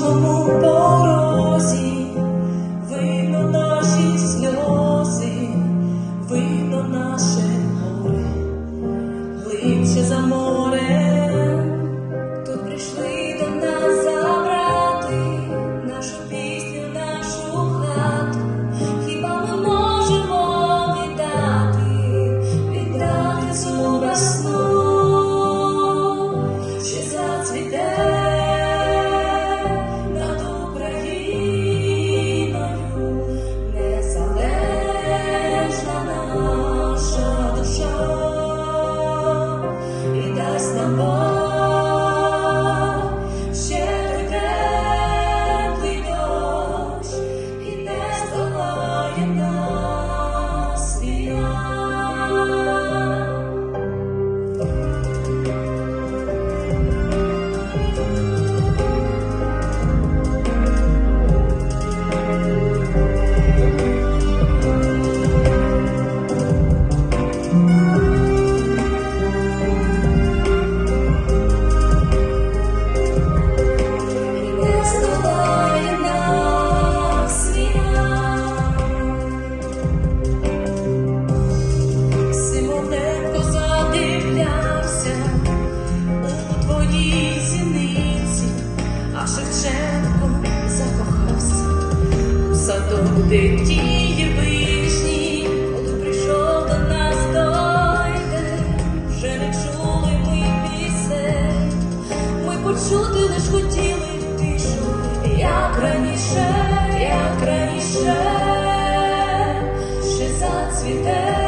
кожному порозі, видно наші сльози, видно наше море, глибше за море. Де тіє вишні, коли прийшов до нас дойде, вже не чули ми пісень, ми почути лиш хотіли тишу, як раніше, як раніше, ще зацвіте.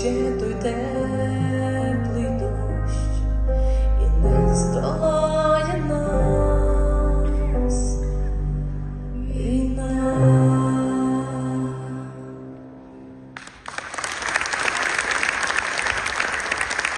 jeito dela.